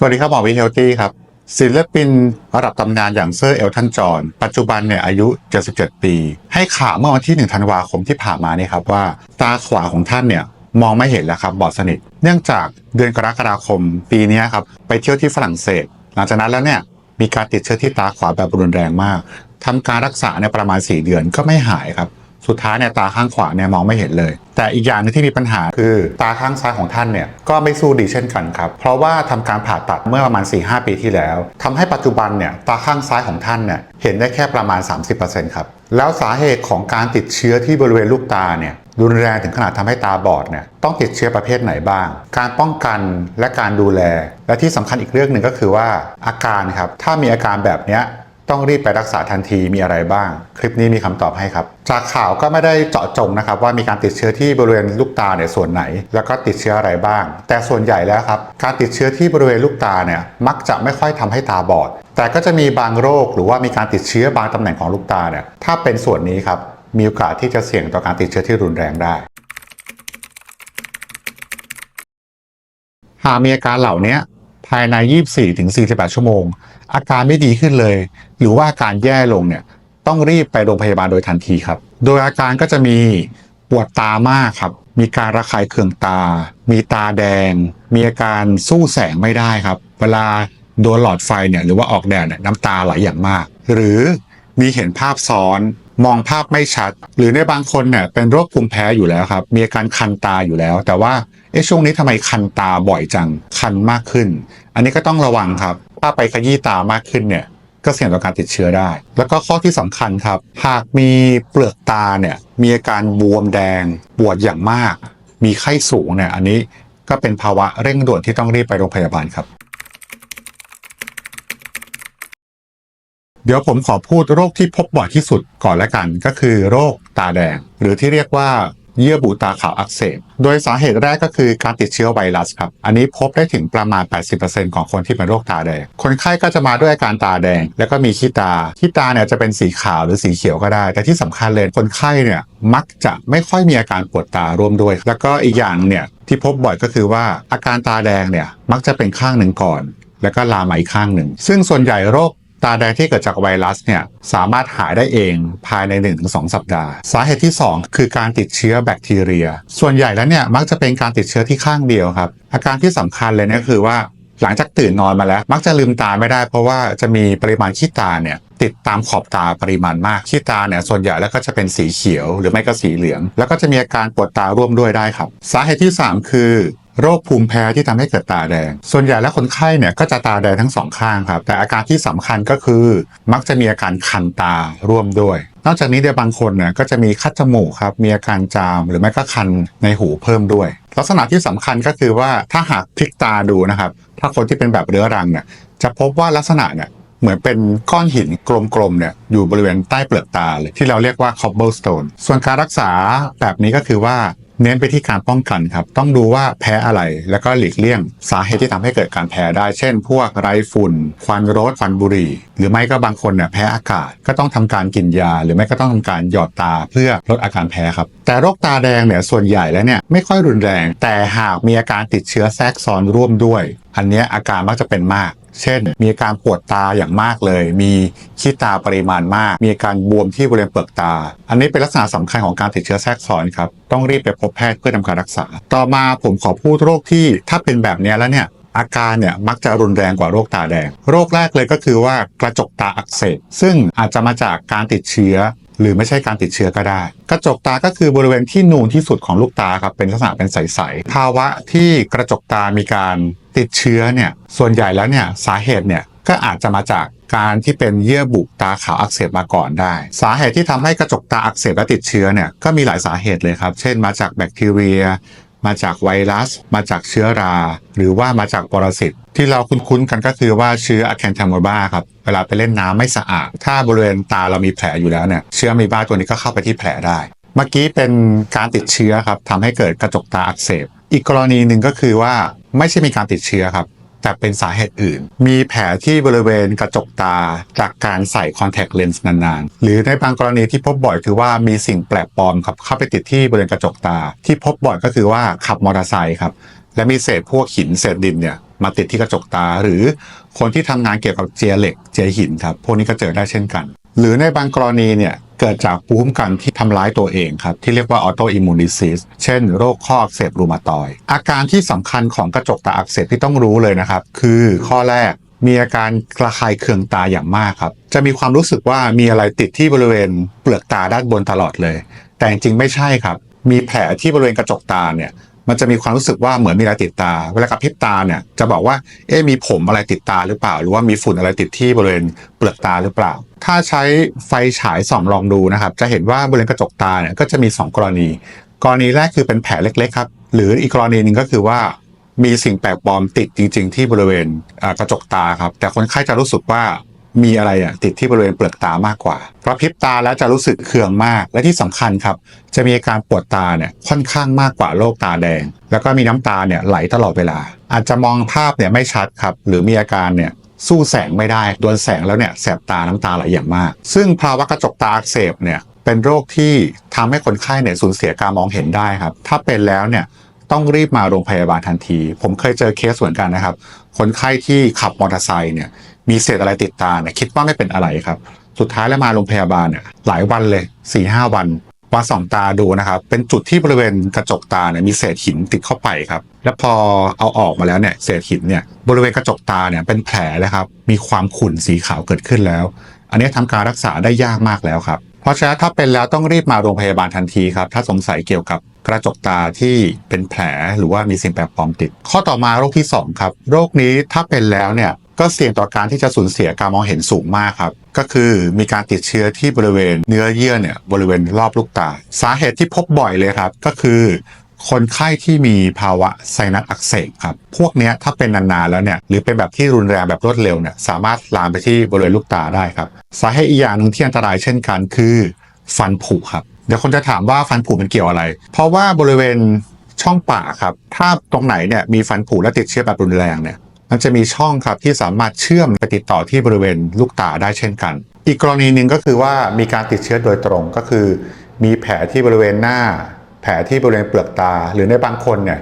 สวัสดีครับหมอวิเฮลตี้ครับ ศิลปินระดับตำนานอย่างเซอร์เอลทันจอนปัจจุบันเนี่ยอายุ 77 ปี ให้ข่าวเมื่อวันที่ 1 ธันวาคมที่ผ่านมานี่ครับว่า ตาขวาของท่านเนี่ยมองไม่เห็นแล้วครับบอดสนิท เนื่องจากเดือนกรกฎาคมปีนี้ครับไปเที่ยวที่ฝรั่งเศส หลังจากนั้นแล้วเนี่ยมีการติดเชื้อที่ตาขวาแบบรุนแรงมากทำการรักษาเนี่ยประมาณ 4 เดือนก็ไม่หายครับ สุดท้ายเนี่ยตาข้างขวาเนี่ยมองไม่เห็นเลย แต่อีกอย่างนึงที่มีปัญหาคือตาข้างซ้ายของท่านเนี่ยก็ไม่สู้ดีเช่นกันครับเพราะว่าทำการผ่าตัดเมื่อประมาณ 4-5 ปีที่แล้วทำให้ปัจจุบันเนี่ยตาข้างซ้ายของท่านเนี่ยเห็นได้แค่ประมาณ 30%ครับแล้วสาเหตุของการติดเชื้อที่บริเวณลูกตาเนี่ยรุนแรงถึงขนาดทำให้ตาบอดเนี่ยต้องติดเชื้อประเภทไหนบ้าง การป้องกันและการดูแล และที่สำคัญอีกเรื่องหนึ่งก็คือว่าอาการครับถ้ามีอาการแบบเนี้ย ต้องรีบไปรักษาทันทีมีอะไรบ้าง คลิปนี้มีคำตอบให้ครับ จากข่าวก็ไม่ได้เจาะจงนะครับว่ามีการติดเชื้อที่บริเวณลูกตาเนี่ยส่วนไหน แล้วก็ติดเชื้ออะไรบ้าง แต่ส่วนใหญ่แล้วครับการติดเชื้อที่บริเวณลูกตาเนี่ยมักจะไม่ค่อยทำให้ตาบอด แต่ก็จะมีบางโรคหรือว่ามีการติดเชื้อบางตำแหน่งของลูกตาเนี่ยถ้าเป็นส่วนนี้ครับมีโอกาสที่จะเสี่ยงต่อการติดเชื้อที่รุนแรงได้หากมีอาการเหล่านี้ ภายใน 24ถึง48 ชั่วโมง อาการไม่ดีขึ้นเลย หรือว่าอาการแย่ลงเนี่ยต้องรีบไปโรงพยาบาลโดยทันทีครับ โดยอาการก็จะมีปวดตามากครับ มีการระคายเคืองตา มีตาแดง มีอาการสู้แสงไม่ได้ครับ เวลาโดนหลอดไฟเนี่ยหรือว่าออกแดดเนี่ยน้ำตาไหลอย่างมาก หรือมีเห็นภาพซ้อนมองภาพไม่ชัด หรือในบางคนเนี่ยเป็นโรคภูมิแพ้อยู่แล้วครับ มีอาการคันตาอยู่แล้ว แต่ว่า เอ๊ะช่วงนี้ทำไมคันตาบ่อยจังคันมากขึ้น อันนี้ก็ต้องระวังครับ ถ้าไปขยี้ตามากขึ้นเนี่ยก็เสี่ยงต่อการติดเชื้อได้ แล้วก็ข้อที่สำคัญครับ หากมีเปลือกตาเนี่ยมีอาการบวมแดงปวดอย่างมาก มีไข้สูงเนี่ยอันนี้ก็เป็นภาวะเร่งด่วนที่ต้องรีบไปโรงพยาบาลครับ เดี๋ยวผมขอพูดโรคที่พบบ่อยที่สุดก่อนละกัน ก็คือโรคตาแดง หรือที่เรียกว่า เยื่อบุตาขาวอักเสบ โดยสาเหตุแรกก็คือการติดเชื้อไวรัสครับ อันนี้พบได้ถึงประมาณ 80%ของคนที่เป็นโรคตาแดง คนไข้ก็จะมาด้วยอาการตาแดง แล้วก็มีขี้ตา ขี้ตาเนี่ยจะเป็นสีขาวหรือสีเขียวก็ได้ แต่ที่สำคัญเลยคนไข้เนี่ยมักจะไม่ค่อยมีอาการปวดตาร่วมด้วย แล้วก็อีกอย่างเนี่ยที่พบบ่อยก็คือว่าอาการตาแดงเนี่ยมักจะเป็นข้างหนึ่งก่อนแล้วก็ลามาอีกข้างหนึ่ง ซึ่งส่วนใหญ่โรค ตาแดงที่เกิดจากไวรัสเนี่ยสามารถหายได้เองภายใน 1-2 สัปดาห์ สาเหตุที่ 2 คือการติดเชื้อแบคทีเรีย ส่วนใหญ่แล้วเนี่ยมักจะเป็นการติดเชื้อที่ข้างเดียวครับ อาการที่สำคัญเลยเนี่ยคือว่าหลังจากตื่นนอนมาแล้ว มักจะลืมตาไม่ได้ เพราะว่าจะมีปริมาณขี้ตาเนี่ยติดตามขอบตาปริมาณมากขี้ตาเนี่ยส่วนใหญ่แล้วก็จะเป็นสีเขียว หรือไม่ก็สีเหลือง แล้วก็จะมีอาการปวดตาร่วมด้วยได้ครับ สาเหตุที่ 3 คือ โรคภูมิแพ้ที่ทำให้เกิดตาแดง ส่วนใหญ่แล้วคนไข้เนี่ยก็จะตาแดงทั้งสองข้างครับ แต่อาการที่สำคัญก็คือ มักจะมีอาการคันตาร่วมด้วย นอกจากนี้ในบางคนเนี่ยก็จะมีคัดจมูกครับ มีอาการจามหรือไม่ก็คันในหูเพิ่มด้วย ลักษณะที่สำคัญก็คือว่าถ้าหากพลิกตาดูนะครับ ถ้าคนที่เป็นแบบเรื้อรังเนี่ยจะพบว่าลักษณะเนี่ยเหมือนเป็นก้อนหินกลมๆเนี่ยอยู่บริเวณใต้เปลือกตาเลยที่เราเรียกว่า cobblestone ส่วนการรักษาแบบนี้ก็คือว่า เน้นไปที่การป้องกันครับ ต้องดูว่าแพ้อะไร แล้วก็หลีกเลี่ยง สาเหตุที่ทำให้เกิดการแพ้ได้ เช่น พวกไรฝุ่น ควันรถควันบุหรี่ หรือไม่ก็บางคนเนี่ยแพ้อากาศ ก็ต้องทำการกินยา หรือไม่ก็ต้องทำการหยอดตาเพื่อลดอาการแพ้ครับ แต่โรคตาแดงเนี่ยส่วนใหญ่แล้วเนี่ยไม่ค่อยรุนแรง แต่หากมีอาการติดเชื้อแทรกซ้อนร่วมด้วย อันนี้อาการมักจะเป็นมากเช่น มีอาการปวดตาอย่างมากเลย มีขี้ตาปริมาณมาก มีอาการบวมที่บริเวณเปลือกตา อันนี้เป็นลักษณะสำคัญของการติดเชื้อแทรกซ้อนครับ ต้องรีบไปพบแพทย์เพื่อทำการรักษา ต่อมาผมขอพูดโรคที่ถ้าเป็นแบบนี้แล้วเนี่ย อาการเนี่ยมักจะรุนแรงกว่าโรคตาแดง โรคแรกเลยก็คือว่ากระจกตาอักเสบซึ่งอาจจะมาจากการติดเชื้อ หรือไม่ใช่การติดเชื้อก็ได้ กระจกตาก็คือบริเวณที่นูนที่สุดของลูกตาครับเป็นลักษณะเป็นใสๆภาวะที่กระจกตามีการติดเชื้อเนี่ยส่วนใหญ่แล้วเนี่ยสาเหตุเนี่ยก็อาจจะมาจากการที่เป็นเยื่อบุตาขาวอักเสบมาก่อนได้ สาเหตุที่ทำให้กระจกตาอักเสบและติดเชื้อเนี่ยก็มีหลายสาเหตุเลยครับ เช่นมาจากแบคทีเรีย มาจากไวรัส มาจากเชื้อรา หรือว่ามาจากปรสิตที่เราคุ้นๆกันก็คือว่าเชื้ออะแคนทาโมบ้าครับเวลาไปเล่นน้ำไม่สะอาด ถ้าบริเวณตาเรามีแผลอยู่แล้วเนี่ยเชื้อมีบ้าตัวนี้ก็เข้าไปที่แผลได้ เมื่อกี้เป็นการติดเชื้อครับทำให้เกิดกระจกตาอักเสบ อีกกรณีหนึ่งก็คือว่าไม่ใช่มีการติดเชื้อครับ แต่เป็นสาเหตุอื่น มีแผลที่บริเวณกระจกตาจากการใส่คอนแทคเลนส์นานๆ หรือในบางกรณีที่พบบ่อยคือว่ามีสิ่งแปลกปลอมครับเข้าไปติดที่บริเวณกระจกตา ที่พบบ่อยก็คือว่าขับมอเตอร์ไซค์ครับและมีเศษพวกหินเศษดินเนี่ยมาติดที่กระจกตา หรือคนที่ทำงานเกี่ยวกับเจียเหล็กเจียหินครับพวกนี้ก็เจอได้เช่นกัน หรือในบางกรณีเนี่ย เกิดจากภูมิคุ้มกันที่ทำร้ายตัวเองครับ ที่เรียกว่าออโตอิมมูนดิซิสเช่นโรคข้ออักเสบรูมาตอยอาการที่สำคัญของกระจกตาอักเสบที่ต้องรู้เลยนะครับ คือข้อแรกมีอาการกระคายเคืองตาอย่างมากครับ จะมีความรู้สึกว่ามีอะไรติดที่บริเวณเปลือกตาด้านบนตลอดเลย แต่จริงๆไม่ใช่ครับ มีแผลที่บริเวณกระจกตาเนี่ย มันจะมีความรู้สึกว่าเหมือนมีอะไรติดตา เวลากระพริบตาเนี่ยจะบอกว่า เอ๊ะมีผมอะไรติดตาหรือเปล่า หรือว่ามีฝุ่นอะไรติดที่บริเวณเปลือกตาหรือเปล่า ถ้าใช้ไฟฉายส่องลองดูนะครับ จะเห็นว่าบริเวณกระจกตาเนี่ยก็จะมี 2 กรณี กรณีแรกคือเป็นแผลเล็กๆครับหรืออีกกรณีหนึ่งก็คือว่ามีสิ่งแปลกปลอมติดจริง ๆ ที่บริเวณกระจกตาครับ แต่คนไข้จะรู้สึกว่า มีอะไรอะติดที่บริเวณเปลือกตามากกว่ากระพริบตาแล้วจะรู้สึกเคืองมาก และที่สำคัญครับ จะมีอาการปวดตาเนี่ยค่อนข้างมากกว่าโรคตาแดง แล้วก็มีน้ำตาเนี่ยไหลตลอดเวลา อาจจะมองภาพเนี่ยไม่ชัดครับ หรือมีอาการเนี่ยสู้แสงไม่ได้โดนแสงแล้วเนี่ยแสบตาน้ำตาไหลอย่างมาก ซึ่งภาวะกระจกตาอักเสบเนี่ยเป็นโรคที่ทำให้คนไข้เนี่ยสูญเสียการมองเห็นได้ครับ ถ้าเป็นแล้วเนี่ยต้องรีบมาโรงพยาบาลทันที ผมเคยเจอเคสเหมือนกันนะครับ คนไข้ที่ขับมอเตอร์ไซค์เนี่ย มีเศษอะไรติดตาเนี่ยคิดว่าไม่เป็นอะไรครับ สุดท้ายแล้วมาโรงพยาบาลเนี่ยหลายวันเลย4ี่ห้าวันมาส่องตาดูนะครับ เป็นจุดที่บริเวณกระจกตาเนี่ยมีเศษหินติดเข้าไปครับ แล้วพอเอาออกมาแล้วเนี่ยเศษหินเนี่ยบริเวณกระจกตาเนี่ยเป็นแผลเลยครับ มีความขุ่นสีขาวเกิดขึ้นแล้ว อันนี้ทำการรักษาได้ยากมากแล้วครับ เพราะฉะนั้นถ้าเป็นแล้วต้องรีบมาโรงพยาบาลทันทีครับ ถ้าสงสัยเกี่ยวกับกระจกตาที่เป็นแผลหรือว่ามีสิ่งแปลกปลอมติด ข้อต่อมาโรคที่2ครับ โรคนี้ถ้าเป็นแล้วเนี่ย ก็เสี่ยงต่อการที่จะสูญเสียการมองเห็นสูงมากครับ ก็คือมีการติดเชื้อที่บริเวณเนื้อเยื่อเนี่ยบริเวณรอบลูกตา สาเหตุที่พบบ่อยเลยครับ ก็คือ คนไข้ที่มีภาวะไซนัสอักเสบครับ พวกนี้ถ้าเป็นนานๆแล้วเนี่ยหรือเป็นแบบที่รุนแรงแบบรวดเร็วเนี่ยสามารถลามไปที่บริเวณลูกตาได้ครับสาเหตุอีกอย่างหนึ่งที่อันตรายเช่นกันคือ ฟันผุครับเดี๋ยวคนจะถามว่าฟันผุมันเกี่ยวอะไร เพราะว่าบริเวณช่องปากครับ ถ้าตรงไหนเนี่ยมีฟันผุและติดเชื้อแบบรุนแรงเนี่ย มันจะมีช่องครับที่สามารถเชื่อมไปติดต่อที่บริเวณลูกตาได้เช่นกัน อีกกรณีหนึ่งก็คือว่ามีการติดเชื้อโดยตรงก็คือ มีแผลที่บริเวณหน้า แผลที่บริเวณเปลือกตา หรือในบางคนเนี่ย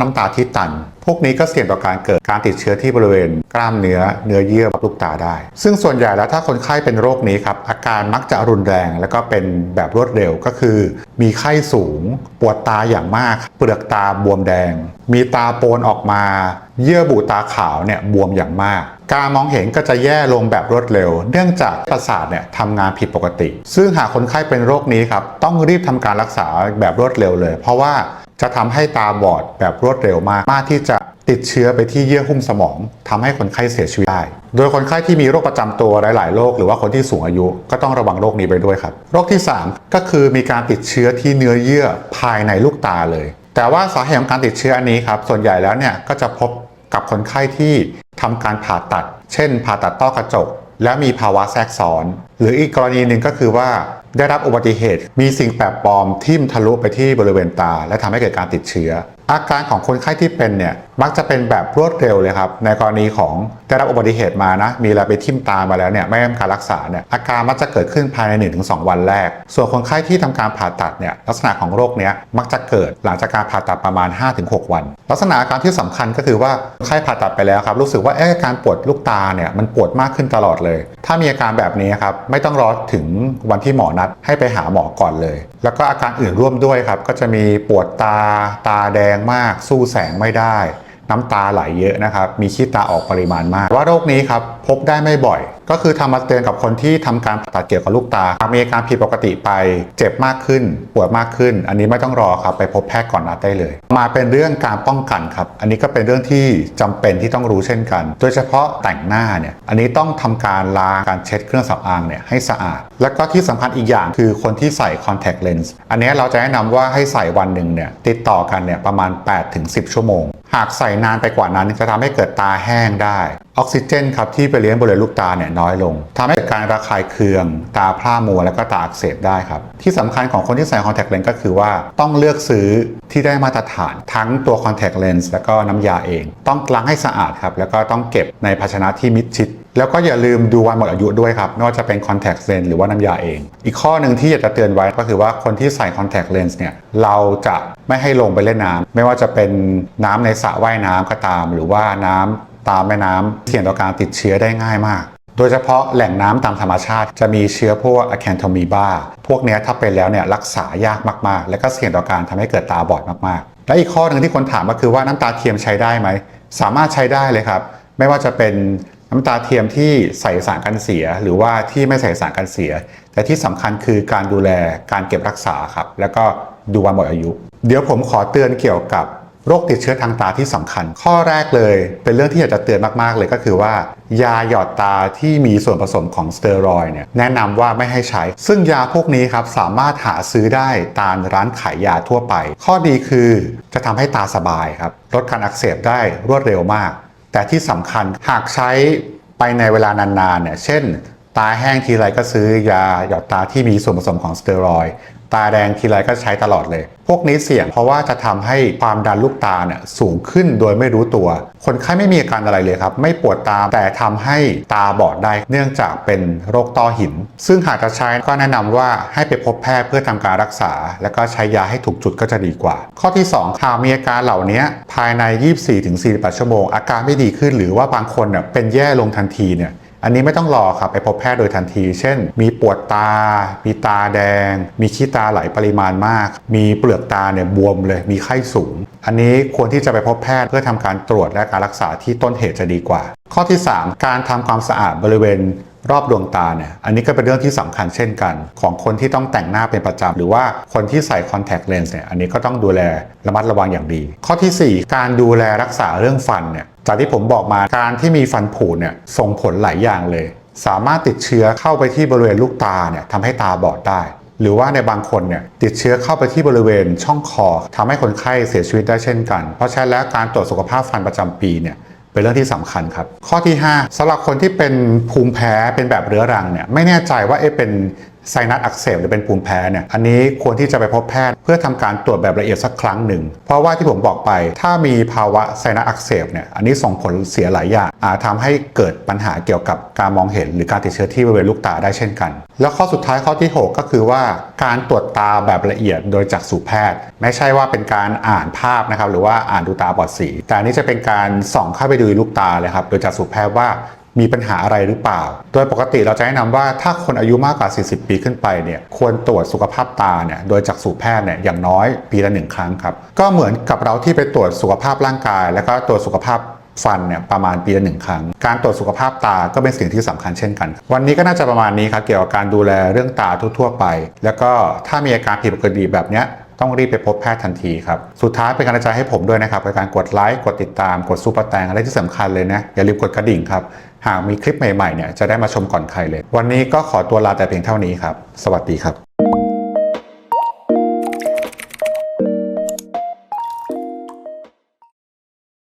น้ำตาที่ตัน พวกนี้ก็เสี่ยงต่อการเกิดการติดเชื้อที่บริเวณ กล้ามเนื้อ เนื้อเยื่อลูกตาได้ ซึ่งส่วนใหญ่แล้วถ้าคนไข้เป็นโรคนี้ครับ อาการมักจะรุนแรง แล้วก็เป็นแบบรวดเร็วก็คือ มีไข้สูง ปวดตาอย่างมาก เปลือกตาบวมแดง มีตาโปนออกมา เยื่อบุตาขาวเนี่ยบวมอย่างมากการมองเห็นก็จะแย่ลงแบบรวดเร็ว เนื่องจากประสาทเนี่ยทำงานผิดปกติ ซึ่งหากคนไข้เป็นโรคนี้ครับ ต้องรีบทำการรักษาแบบรวดเร็วเลย เพราะว่า จะทำให้ตาบอดแบบรวดเร็วมาก มากที่จะติดเชื้อไปที่เยื่อหุ้มสมองทำให้คนไข้เสียชีวิตได้ โดยคนไข้ที่มีโรคประจำตัวหลาย ๆ โรคหรือว่าคนที่สูงอายุก็ต้องระวังโรคนี้ไปด้วยครับ โรคที่ 3 ก็คือมีการติดเชื้อที่เนื้อเยื่อภายในลูกตาเลย แต่ว่าสาเหตุของการติดเชื้ออันนี้ครับ ส่วนใหญ่แล้วเนี่ยก็จะพบกับคนไข้ที่ทำการผ่าตัด เช่น ผ่าตัดต้อกระจก และมีภาวะแทรกซ้อน หรืออีกกรณีหนึ่งก็คือว่า ได้รับอุบัติเหตุ มีสิ่งแปลกปลอมทิ่มทะลุไปที่บริเวณตา และทำให้เกิดการติดเชื้อ อาการของคนไข้ที่เป็นเนี่ยมักจะเป็นแบบรวดเร็วเลยครับในกรณีของได้รับอุบัติเหตุมานะมีอะไรไปทิ่มตามาแล้วเนี่ยไม่ได้รับการรักษาเนี่ยอาการมักจะเกิดขึ้นภายใน 1-2 วันแรก ส่วนคนไข้ที่ทำการผ่าตัดเนี่ยลักษณะของโรคเนี้ยมักจะเกิดหลังจากการผ่าตัดประมาณ 5-6 วัน ลักษณะอาการที่สำคัญก็คือว่าคนไข้ผ่าตัดไปแล้วครับรู้สึกว่าเอ๊ะอาการปวดลูกตาเนี่ยมันปวดมากขึ้นตลอดเลย ถ้ามีอาการแบบนี้ครับไม่ต้องรอถึงวันที่หมอนัดให้ไปหาหมอก่อนเลย แล้วก็อาการอื่นร่วมด้วยครับก็จะมีปวดตาตาแดงมาก สู้แสงไม่ได้ น้ำตาไหลเยอะนะครับ มีขี้ตาออกปริมาณมาก ว่าโรคนี้ครับพบได้ไม่บ่อย ก็คือทำมาเตือนกับคนที่ทำการผ่าตัดเกี่ยวกับลูกตาหากมีอาการผิดปกติไป เจ็บมากขึ้น ปวดมากขึ้น อันนี้ไม่ต้องรอครับไปพบแพทย์ก่อนนัดได้เลย มาเป็นเรื่องการป้องกันครับ อันนี้ก็เป็นเรื่องที่จำเป็นที่ต้องรู้เช่นกัน โดยเฉพาะแต่งหน้าเนี่ย อันนี้ต้องทำการล้างการเช็ดเครื่องสำอางเนี่ยให้สะอาด แล้วก็ที่สำคัญอีกอย่างคือคนที่ใส่ contact lens อันนี้เราจะแนะนำว่าให้ใส่วันหนึ่งเนี่ยติดต่อกันเนี่ยประมาณ 8-10 ชั่วโมงหากใส่นานไปกว่านั้นจะทำให้เกิดตาแห้งได้ ออกซิเจนครับที่ไปเลี้ยงบริเวณลูกตาเนี่ยน้อยลงทำให้เกิดการระคายเคือง ตาพร่ามัวและก็ตาอักเสบได้ครับ ที่สำคัญของคนที่ใส่คอนแทคเลนส์ก็คือว่าต้องเลือกซื้อที่ได้มาตรฐานทั้งตัวคอนแทคเลนส์และก็น้ำยาเอง ต้องล้างให้สะอาดครับ แล้วก็ต้องเก็บในภาชนะที่มิดชิด แล้วก็อย่าลืมดูวันหมดอายุด้วยครับไม่ว่าจะเป็น contact lens หรือว่าน้ำยาเอง อีกข้อหนึ่งที่อยากจะเตือนไว้ก็คือว่าคนที่ใส่ contact lens เนี่ยเราจะไม่ให้ลงไปเล่นน้ำไม่ว่าจะเป็นน้ำในสระว่ายน้ำก็ตาม หรือว่าน้ำ ตามแม่น้ำเสี่ยงต่อการติดเชื้อได้ง่ายมาก โดยเฉพาะแหล่งน้ำตามธรรมชาติจะมีเชื้อพวกอะแคนโทมีบาพวกนี้ถ้าเป็นแล้วเนี่ยรักษายากมากๆ และก็เสี่ยงต่อการทำให้เกิดตาบอดมากๆ และอีกข้อหนึ่งที่คนถามก็คือว่าน้ำตาเทียมใช้ได้ไหม สามารถใช้ได้เลยครับ ไม่ว่าจะเป็นน้ำตาเทียมที่ใส่สารกันเสีย หรือว่าที่ไม่ใส่สารกันเสีย แต่ที่สำคัญคือการดูแลการเก็บรักษาครับแล้วก็ดูวันหมดอายุ เดี๋ยวผมขอเตือนเกี่ยวกับ โรคติดเชื้อทางตาที่สำคัญ ข้อแรกเลย เป็นเรื่องที่อยากจะเตือนมากๆเลยก็คือว่า ยาหยอดตาที่มีส่วนผสมของสเตียรอยด์เนี่ยแนะนำว่าไม่ให้ใช้ ซึ่งยาพวกนี้ครับสามารถหาซื้อได้ตามร้านขายยาทั่วไป ข้อดีคือจะทำให้ตาสบายครับลดการอักเสบได้รวดเร็วมาก แต่ที่สำคัญหากใช้ไปในเวลานานๆเนี่ยเช่น ตาแห้งทีไรก็ซื้อยาหยอดตาที่มีส่วนผสมของสเตียรอยด์ ตาแดงทีไรก็ใช้ตลอดเลย พวกนี้เสี่ยงเพราะว่าจะทำให้ความดันลูกตาเนี่ยสูงขึ้นโดยไม่รู้ตัว คนไข้ไม่มีอาการอะไรเลยครับ ไม่ปวดตาแต่ทำให้ตาบอดได้ เนื่องจากเป็นโรคต้อหิน ซึ่งหากจะใช้ก็แนะนำว่าให้ไปพบแพทย์เพื่อทำการรักษา แล้วก็ใช้ยาให้ถูกจุดก็จะดีกว่า ข้อที่ 2 หากมีอาการเหล่านี้ภายใน 24-48 ชั่วโมง อาการไม่ดีขึ้น หรือว่าบางคนเนี่ยเป็นแย่ลงทันทีเนี่ย อันนี้ไม่ต้องรอครับไปพบแพทย์โดยทันที เช่น มีปวดตา มีตาแดง มีขี้ตาไหลปริมาณมาก มีเปลือกตาเนี่ยบวมเลย มีไข้สูง อันนี้ควรที่จะไปพบแพทย์เพื่อทำการตรวจและการรักษาที่ต้นเหตุจะดีกว่า ข้อที่ 3 การทำความสะอาดบริเวณ รอบดวงตาเนี่ยอันนี้ก็เป็นเรื่องที่สำคัญเช่นกัน ของคนที่ต้องแต่งหน้าเป็นประจำหรือว่าคนที่ใส่ contact lens เนี่ยอันนี้ก็ต้องดูแลระมัดระวังอย่างดี ข้อทีสี่ 4 การดูแลรักษาเรื่องฟันเนี่ยจากที่ผมบอกมาการที่มีฟันผุเนี่ยส่งผลหลายอย่างเลย สามารถติดเชื้อเข้าไปที่บริเวณลูกตาเนี่ยทำให้ตาบอดได้ หรือว่าในบางคนเนี่ยติดเชื้อเข้าไปที่บริเวณช่องคอทำให้คนไข้เสียชีวิตได้เช่นกัน เพราะฉะนั้นแล้วการตรวจสุขภาพฟันประจำปีเนี่ย เป็นเรื่องที่สำคัญครับ ข้อที่ 5สำหรับคนที่เป็นภูมิแพ้เป็นแบบเรื้อรังเนี่ยไม่แน่ใจว่าเอ๊ะเป็น ไซนัสอักเสบหรือเป็นภูมิแพ้เนี่ยอันนี้ควรที่จะไปพบแพทย์เพื่อทำการตรวจแบบละเอียดสักครั้งหนึ่ง เพราะว่าที่ผมบอกไปถ้ามีภาวะไซนัสอักเสบเนี่ยอันนี้ส่งผลเสียหลายอย่างอาจทำให้เกิดปัญหาเกี่ยวกับการมองเห็น หรือการติดเชื้อที่บริเวณลูกตาได้เช่นกัน แล้วข้อสุดท้ายข้อที่ 6 ก็คือว่าการตรวจตาแบบละเอียดโดยจักษุแพทย์ ไม่ใช่ว่าเป็นการอ่านภาพนะครับหรือว่าอ่านดูตาบอดสี แต่อันนี้จะเป็นการส่องเข้าไปดูลูกตาเลยครับโดยจักษุแพทย์ว่า มีปัญหาอะไรหรือเปล่า โดยปกติเราจะแนะนำว่าถ้าคนอายุมากกว่า 40 ปีขึ้นไปเนี่ยควรตรวจสุขภาพตาเนี่ยโดยจักษุแพทย์เนี่ยอย่างน้อยปีละหนึ่งครั้งครับ ก็เหมือนกับเราที่ไปตรวจสุขภาพร่างกาย แล้วก็ตรวจสุขภาพฟันเนี่ยประมาณปีละหนึ่งครั้ง การตรวจสุขภาพตาก็เป็นสิ่งที่สำคัญเช่นกัน วันนี้ก็น่าจะประมาณนี้ครับเกี่ยวกับการดูแลเรื่องตาทั่วๆไป แล้วก็ถ้ามีอาการผิดปกติแบบเนี้ยต้องรีบไปพบแพทย์ทันทีครับ สุดท้ายเป็นกำลังใจให้ผมด้วยนะครับในการกดไลค์ กดติดตาม กดซูเปอร์แตงอะไรที่สำคัญเลยนะ อย่าลืมกดกระดิ่งครับ หากมีคลิปใหม่ๆเนี่ยจะได้มาชมก่อนใครเลย วันนี้ก็ขอตัวลาแต่เพียงเท่านี้ครับ สวัสดีครับ